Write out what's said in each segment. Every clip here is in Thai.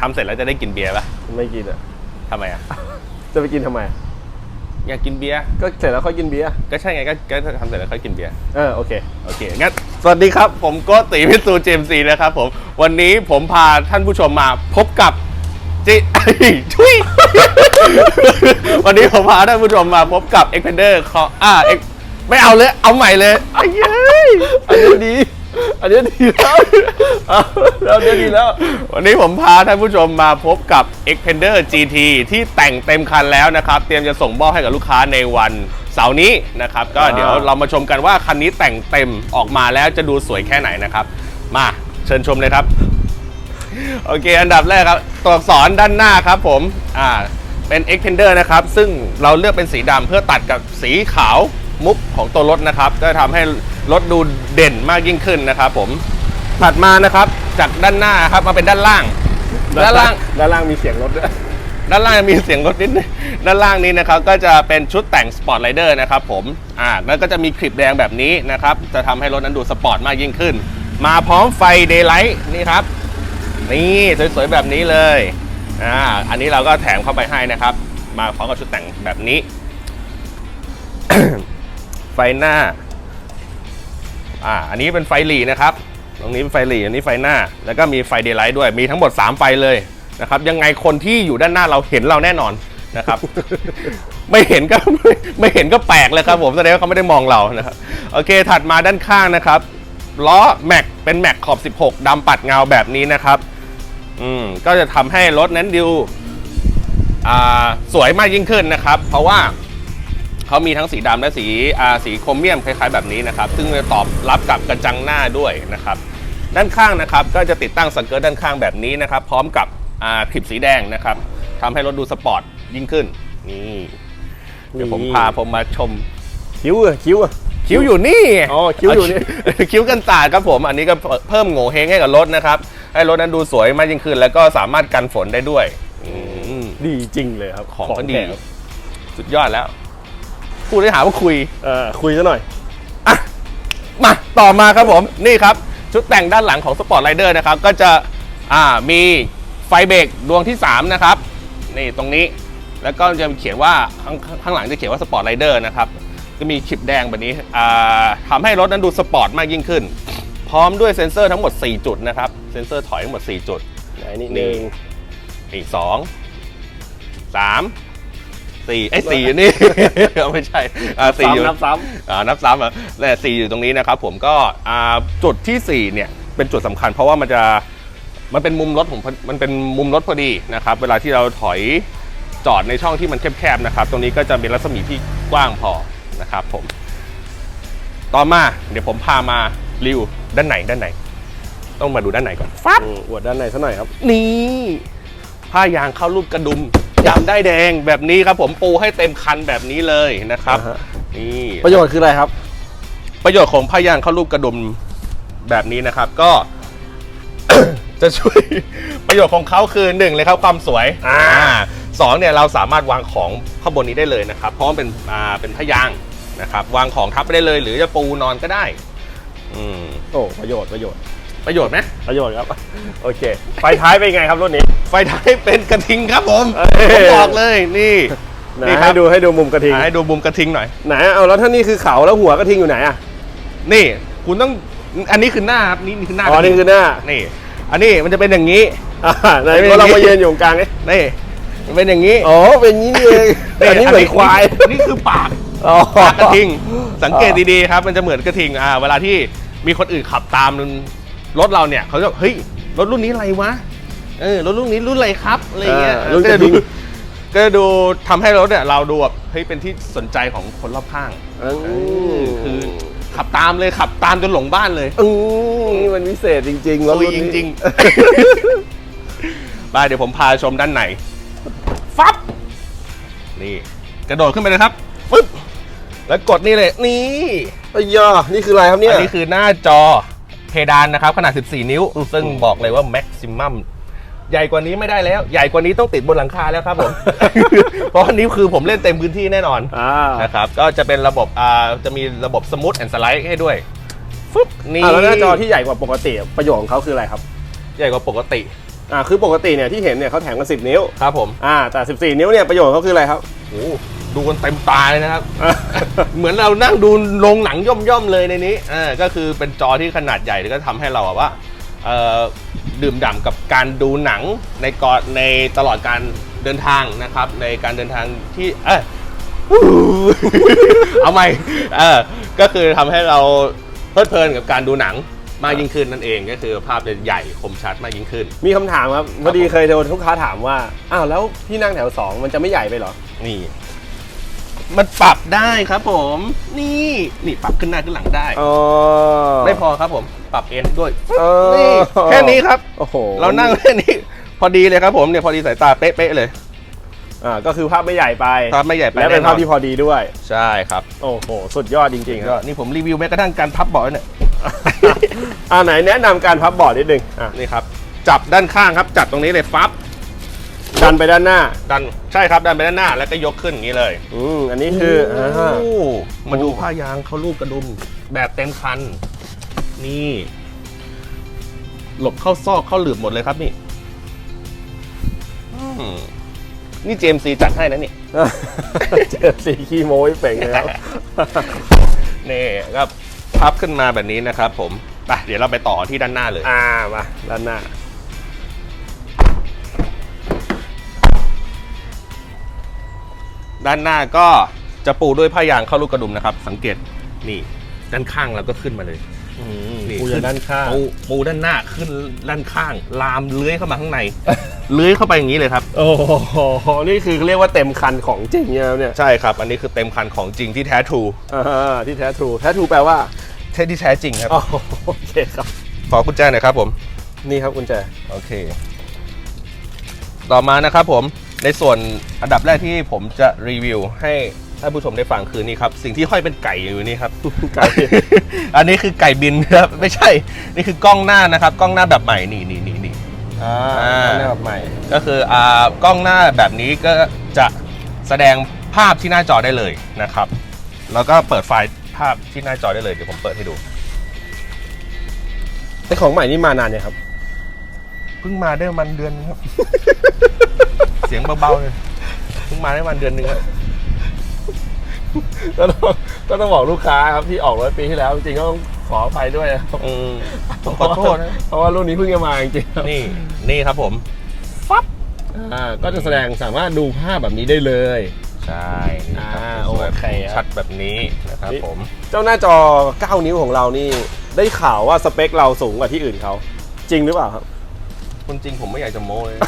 ทำเสร็จแล้วจะได้กินเบียร์ปะไม่กินอะ ทำไมอะ จะไปกินทำไม อยากกินเบียร์ ก็เสร็จแล้วค่อยกินเบียร์ ก็ใช่ไงก็ก็ทำเสร็จแล้วค่อยกินเบียร์ เออโอเค โอเค งั้น สวัสดีครับ ผมโกติพิสูจน์เจมซีนะครับผม วันนี้ผมพาท่านผู้ชมมาพบกับจิทุย วันนี้ผมพาท่านผู้ชมมาพบกับ e x p e n d e r เขาอ่า X ไม่เอาเลย เอาใหม่เลยไอ้เย้ยอันนี้ดี อันนี้ดีแล้วเอาแล้วอันนี้ดีแล้ว วันนี้ผมพาท่านผู้ชมมาพบกับ e x p e n d e r GT ที่แต่งเต็มคันแล้วนะครับ เตรียมจะส่งมอบให้กับลูกค้าในวันเสาร์นี้นะครับ ก็เดี๋ยวเรามาชมกันว่าคันนี้แต่งเต็มออกมาแล้วจะดูสวยแค่ไหนนะครับ มาเชิญชมเลยครับ โอเค อันดับแรกครับ ตัวอักษรด้านหน้าครับผมอ่าเป็น Extender นะครับ ซึ่งเราเลือกเป็นสีดำเพื่อตัดกับสีขาว มุกของตัวรถนะครับก็ทำให้รถดูเด่นมากยิ่งขึ้นนะครับ ผมถัดมานะครับจากด้านหน้าครับมาเป็นด้านล่าง ด้านล่างด้านล่างมีเสียงรถด้วยด้านล่างมีเสียงรถนิดนึงด้านล่างนี้นะครับก็จะเป็นชุดแต่งสปอร์ตไ i เดอร์นะครับผมอ่าแล้วก็จะมีคลิปแดงแบบนี้นะครับ จะทำให้รถนั้นดูสปอร์ตมากยิ่งขึ้น มาพร้อมไฟเดย์ไลท์นี่ครับ นี่สวยๆแบบนี้เลยอ่าอันนี้เราก็แถมเข้าไปให้นะครับ มาพร้อมกับชุดแต่งแบบนี้ไฟหน้า อ่า อันนี้เป็นไฟหลีนะครับ ตรงนี้เป็นไฟหลีอันนี้ไฟหน้า แล้วก็มีไฟเดย์ไลท์ด้วย มีทั้งหมด 3 ไฟเลยนะครับ ยังไงคนที่อยู่ด้านหน้าเราเห็นเราแน่นอนนะครับ ไม่เห็นก็ไม่เห็นก็แปลกเลยครับผมแสดงว่าเขาไม่ได้มองเรานะครับ โอเค ถัดมาด้านข้างนะครับล้อแม็กเป็นแม็กขอบ 16ดำปัดเงาแบบนี้นะครับ อืม ก็จะทำให้รถนั้นดูอ่า สวยมากยิ่งขึ้นนะครับ เพราะว่า เขามีทั้งสีดำและสีอ่าสีโครเมียมคล้ายๆแบบนี้นะครับ ซึ่งจะตอบรับกับกระจังหน้าด้วยนะครับ ด้านข้างนะครับก็จะติดตั้งสเกิร์ตด้านข้างแบบนี้นะครับ พร้อมกับอ่าคลิปสีแดงนะครับทำให้รถดูสปอร์ตยิ่งขึ้นนี่เดี๋ยวผมนี่พาผมมาชมคิ้วอะคิ้วอะคิ้วอยู่นี่อ๋อคิ้วอยู่นี่เคิ้วกันศาสตร์ครับผมอันนี้ก็เพิ่มโง่เฮงให้กับรถนะครับให้รถนั้นดูสวยมากยิ่งขึ้น แล้วก็สามารถกันฝนได้ด้วยอืมดีจริงเลยครับ ของก็ดีแถมสุดยอดแล้ว พูดได้หาว่าคุยเออคุยซะหน่อย อะมาต่อมาครับผมนี่ครับ ชุดแต่งด้านหลังของ Sport Rider นะครับ ก็จะอ่ามีไฟเบรกดวงที่ 3 นะครับ นี่ตรงนี้แล้วก็จะเขียนว่าข้างข้างหลังจะเขียนว่า Sport Rider นะครับ จะมีชิปแดงแบบนี้อ่าทำให้รถนั้นดูสปอร์ตมากยิ่งขึ้น พร้อมด้วยเซ็นเซอร์ทั้งหมด 4 จุดนะครับ เซ็นเซอร์ถอยทั้งหมด 4 จุด ไหนนี่นี่หนึ่งอีกสองสาม สี่ไอ้ยสี่อยู่นี่ ไม่ใช่อ่าสี่อยู่นับซ้อ่านับซ้ำอะและสี่อยู่ตรงนี้นะครับผมก็อ่าจุดที่สี่เนี่ยเป็นจุดสำคัญ เพราะว่ามันจะมันเป็นมุมรถผมมันเป็นมุมรถพอดีนะครับ เวลาที่เราถอยจอดในช่องที่มันแคบๆนะครับ ตรงนี้ก็จะมีรัศมีที่กว้างพอนะครับผม ต่อมาเดี๋ยวผมพามารีวิวด้านไหนด้านไหน ต้องมาดูด้านไหนก่อนำอืมอวดด้านในซะหน่อยครับ นี่ผ้ายางเข้ารูปกระดุม ยำได้ายแดงแบบนี้ครับผมปูให้เต็มคันแบบนี้เลยนะครับ อ่าฮะ นี่ประโยชน์คืออะไรครับ ประโยชน์ของผ้ายางเข้ารูปกระดุมแบบนี้นะครับ ก็ จะช่วย ประโยชน์ของเขาคือหนึ่งเลยครับความสวยอ่าสองเนี่ยเราสามารถวางของข้างบนนี้ได้เลยนะครับ เพราะมันเป็นอ่าเป็นผ้ายางนะครับ วางของทับไปได้เลย หรือจะปูนอนก็ได้ อืม โอ้ประโยชน์ประโยชน์ ประโยชน์ไหมประโยชน์ครับ โอเค ไฟท้ายเป็นไงครับรุ่นนี้ ไฟท้ายเป็นกระทิงครับผมเอ้ยผมบอกเลยนี่ไหนนี่ครัให้บดูให้ดูมุมกระทิงอ่าให้ดูมุมกระทิงหน่อยไหนเอาแล้วถ้านี่คือเขาแล้วหัวกระทิงอยู่ไหนอะนี่ คุณต้องอันนี้คือหน้าครับนี่นี่คือหน้าอ๋อนี่คือหน้านี่ อันนี้มันจะเป็นอย่างนี้อ่าไหนไม่ก็เรามีมายืนอยู่ตรงกลางนี่นี่มันเป็นอย่างนี้อ๋อเป็นอย่างนี้นี่เองอันนี้เหมือนควายนี่คือปากอ๋อปากกระทิง สังเกตดีๆครับ มันจะเหมือนกระทิงอ่า เวลาที่มีคนอื่นขับตาม รถเราเนี่ยเขาจะเฮ้ยรถรุ่นนี้อะไรวะเออรถรุ่นนี้รุ่นอะไรครับอะไรเงี้ยอ่ารุ่นก็กจะระทิดูง ก็จะดูทำให้รถเนี่ยเราดูแบบเฮ้ยเป็นที่สนใจของคนรอบข้างอืมคือขับตามเลยขับตามจนหลงบ้านเลยอืมนี่มันวิเศษจริงๆรถคุยรุ่นจนี้ริงๆ ไปเดี๋ยวผมพาชมด้านในฟับนี่กระโดดขึ้นไปเลยครับฟึบแล้วกดนี่เลยนี่ ไอ้ยานี่คืออะไรครับเนี่ยอันนี้คือหน้าจอ เพดานนะครับขนาด 14 นิ้ว ซึ่งบอกเลยว่าแม็กซิมัมใหญ่กว่านี้ไม่ได้แล้ว ใหญ่กว่านี้ต้องติดบนหลังคาแล้วครับผม เพราะอันนี้คือผมเล่นเต็มพื้นที่แน่นอนอ่านะครับก็จะเป็นระบบอ่าจะมีระบบสมูทแอนด์สไลด์ให้ด้วยฟึบนี่อ่าแล้วหน้าจอที่ใหญ่กว่าปกติประโยชน์ของเขาคืออะไรครับ ใหญ่กว่าปกติอ่าคือปกติเนี่ยที่เห็นเนี่ยเขาแถมกัน10 นิ้วครับผมอ่าแต่ 14 นิ้วเนี่ยประโยชน์เขาคืออะไรครับโอ้ ดูกันเต็มตาเลยนะครับ เหมือนเรานั่งดูโรงหนังย่อมๆเลยในนี้อ่าก็คือเป็นจอที่ขนาดใหญ่แล้วก็ทำให้เราแบบว่าเอ่อดื่มด่ำกับการดูหนังในกอในตลอดการเดินทางนะครับ ในการเดินทางที่เอยเอาใหม่เออก็คือทำให้เราเพลิดเพลินกับการดูหนังมากยิ่งขึ้นนั่นเองก็คือภาพจะใหญ่คมชัดมากยิ่งขึ้น มีคำถามครับพอดีเคยโดนลูกค้าถามว่าอ้าวแล้วพี่นั่งแถว 2 มันจะไม่ใหญ่ไปเหรอ นี่ มันปรับได้ครับผม นี่นี่ปรับขึ้นหน้าขึ้นหลังได้ อ๋อไม่พอครับผม ปรับเอ็นด้วยเออนี่แค่นี้ครับ โอ้โหเรานั่งแค่นี้ พอดีเลยครับผมเนี่ยพอดีสายตาเป๊ะๆเลยอ่าก็คือภาพไม่ใหญ่ไปภาพไม่ใหญ่ไปและเป็นภาพที่พอดีด้วย ใช่ครับโอ้โหสุดยอดจริงๆคก็รับนี่ผมรีวิวแม้กระทั่งการพับเบาะเนี่ยอ่าไหนแนะนำการพับบอร์ดนิดนึงอะนี่ครับจับด้านข้างครับจัดตรงนี้เลยฟับ ดันไปด้านหน้า ดันใช่ครับดันไปด้านหน้าแล้วก็ยกขึ้นอย่างนี้เลยอืมอันนี้คืออ่าโอ้มาดูผ้ายางเขาลูกกระดุมแบบเต็มคัน นี่ หลบเข้าซอกเข้าหลืบหมดเลยครับนี่อืมนี่เจมซีจัดให้นะนี่ เจอสีขี้โม้ยเป่งแล้วนี่ก็พับขึ้นมาแบบนี้นะครับผมไปเดี๋ยวเราไปต่อที่ด้านหน้าเลย อ่ามาด้านหน้า ด้านหน้าก็จะปูด้วยผ้ายางเข้าลูกกระดุมนะครับ สังเกตนี่ด้านข้างเราก็ขึ้นมาเลยนี่ปูอยู่ด้านข้างปูปูด้านหน้าขึ้นด้านข้าง ลามเลื้อยเข้ามาข้างใน เลื้อยเข้าไปอย่างนี้เลยครับ โอ้โหนี่คือเรียกว่าเต็มคันของจริงเนี่ยครับเนี่ยใช่ครับ อันนี้คือเต็มคันของจริงที่แท้ทรูอ่าที่แท้ทรูแท้ทรูแปลว่าเท่ที่แท้จริงครับอ๋อโอเคครับขอกุญแจหน่อยครับผม นี่ครับกุญแจโอเค ต่อมานะครับผม ในส่วนอันดับแรกที่ผมจะรีวิวให้ท่านผู้ชมได้ฟังคือนี่ครับสิ่งที่ห้อยเป็นไก่อยู่นี่ครับไก่ อันนี้คือไก่บินครับไม่ใช่ นี่คือกล้องหน้านะครับ กล้องหน้าแบบใหม่นี่นี่นี่นี่อ่าอ่าหน้าแบบใหม่ ก็คืออ่ากล้องหน้าแบบนี้ก็จะแสดงภาพที่หน้าจอได้เลยนะครับ แล้วก็เปิดไฟล์ภาพที่หน้าจอได้เลยเดี๋ยวผมเปิดให้ดูไอของใหม่นี่มานานเนี่ยครับเพิ่งมาได้ประมันเดือนนึงครับ เสียงเบาๆเลยเพิ่งมาได้ประมันเดือนนึงครับก็ต้องก็ต้องบอกลูกค้าครับที่ออกรถปีที่แล้วจริงๆก็ต้องขออภัยด้วยนะครับอืมผมขอโทษนะ เพราะว่ารุ่นนี้เพิ่งจะมาจริงๆครับนี่นี่ครับผมอ่าก็จะแสดงสามารถดูภาพแบบนี้ได้เลย ใช่นี่ครับอ่าสวยโอเคครับชัดแบบนี้นะครับนี่ ผม เจ้าหน้าจอ 9 นิ้วของเรานี่ ได้ข่าวว่าสเปคเราสูงกว่าที่อื่นเขาจริงหรือเปล่าครับ คุณจริงผมไม่อยากจะโม้เลย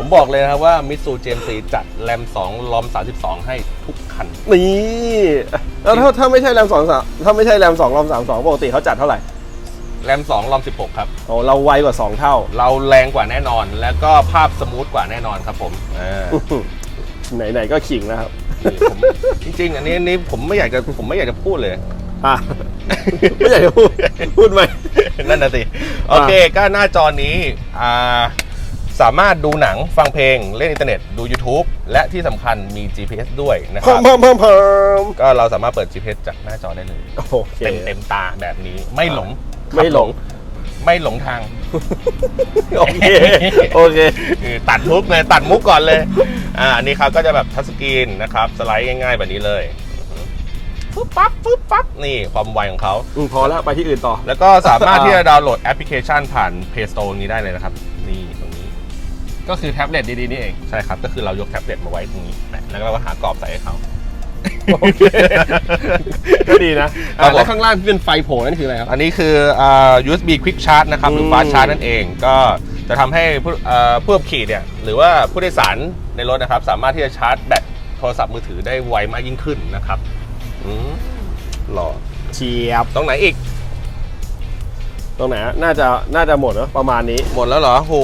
ผมบอกเลยนะครับว่ามิสูเจมซีจัดแรม2ลอม 32 ให้ทุกคัน นี่แล้วถ้าถ้าไม่ใช่แรมสองสามถ้าไม่ใช่แรมสองรอมสามสองปกติเขาจัดเท่าไหร่แรม2ลอม 16 ครับ โอ้เราไวกว่า 2 เท่า เราแรงกว่าแน่นอน แล้วก็ภาพสมูทกว่าแน่นอนครับผมอ่าไหนๆก็ขิงนะครับ นี่ผมจริงๆ อันนี้อันนี้ผมไม่อยากจะผมไม่อยากจะพูดเลย อะ ไม่อยากจะพูด พูดไหม นั่นน่ะสิ โอเค ก็หน้าจอนี้อ่าสามารถดูหนังฟังเพลง เล่นอินเทอร์เน็ต ดู YouTube และที่สำคัญมี GPS ด้วยนะคเพิ่รัมบเพิ่มเพิ่มเพิ่มก็เราสามารถเปิด GPS จากหน้าจอได้เลย โอเค เต็มเต็มตาแบบนี้ไม่หลงไม่หลง ไม่หลงทางโอเค โอเคเออตัดมุกเลยตัดมุกก่อนเลย อ่าอันนี้ครับก็จะแบบทัชสกรีนนะครับ สไลด์ง่ายๆแบบนี้เลย ปุ๊บปั๊บปุ๊บปั๊บนี่ความไวของเขา อืมพอแล้วไปที่อื่นต่อ แล้วก็สามารถที่จะดาวน์โหลดแอปพลิเคชันผ่าน Play Store นี้ได้เลยนะครับ นี่ตรงนี้ ก็คือแท็บเล็ตดีๆนี่เอง ใช่ครับ ก็คือเรายกแท็บเล็ตมาไว้ตรงนี้แปะแล้วก็เราก็หากรอบใส่ให้เขาโอเคก็ดีนะครัอะบผมแล้วข้างล่างที่เป็นไฟโผล่นั่นคืออะไรครับ อันนี้คืออ่า USB Quick Charge นะครับ หรือม Fast Charge นั่นเอง ก็จะทำให้ผู้เอ่อผู้ขับขี่เนี่ยหรือว่าผู้โดยสารในรถนะครับ สามารถที่จะชาร์จแบตโทรศัพท์มือถือได้ไวมากยิ่งขึ้นนะครับ อืมหล่อเชียบ ตรงไหนอีก ตรงไหนฮะน่าจะน่าจะหมดแล้วประมาณนี้ หมดแล้วเหรอโห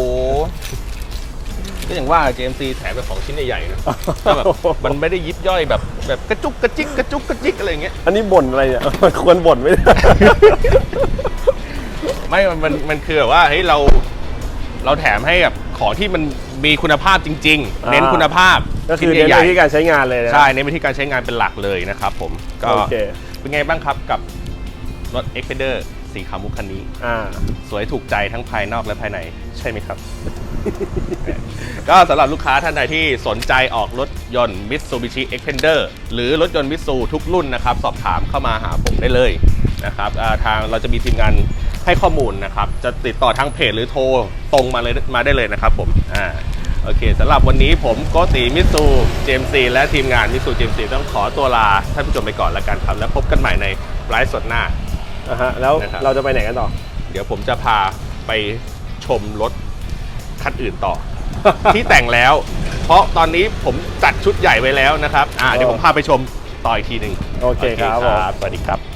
ก็อย่างว่า JMC แถมเป็นของชิ้นใหญ่ๆนะถ้าแบบมันไม่ได้ยิบย่อยแบบแบบกระจุกกระจิกกระจุกกระจิกอะไรอย่างเงี้ย อันนี้บ่นอะไรเนี่ย มันควรบ่นไหมเนี่ย ไม่ มัน มันมันคือแบบว่า เฮ้ย เรา เราแถมให้แบบ ของที่มันมีคุณภาพจริงๆอ่าเน้นคุณภาพก็คือชิ้เน้นใหไปญ่ที่การใช้งานเลยนะๆใช่เน้นไปที่การใช้งานเป็นหลักเลยนะครับผมก็โอเค เป็นไงบ้างครับกับรถ Expedia สีขาวมุกคันนี้ อ่า สวยถูกใจทั้งภายนอกและภายในใช่ไหมครับ ก็สำหรับลูกค้าท่านใดที่สนใจออกรถยนต์ Mitsubishi Xpander หรือรถยนต์ Mitsu ทุกรุ่นนะครับ สอบถามเข้ามาหาผมได้เลยนะครับอ่าทางเราจะมีทีมงาน ให้ข้อมูลนะครับ จะติดต่อทางเพจหรือโทรตรงมาเลยมาได้เลยนะครับผมอ่าโอเคสำหรับวันนี้ผมโกติมิตซูเจมซีและทีมงานมิตซูเจมซีต้องขอตัวลาท่านผู้ชมไปก่อนแล้วกันครับ แล้วพบกันใหม่ในไลฟ์สดหน้า อ่าฮะแล้วนะครับ เราจะไปไหนกันต่อ เดี๋ยวผมจะพาไปชมรถคันอื่นต่อ ที่แต่งแล้ว เพราะตอนนี้ผมจัดชุดใหญ่ไว้แล้วนะครับอ่าเดี๋ยวผมพาไปชมต่ออีกทีหนึ่งโอเคครับผม สวัสดีครับ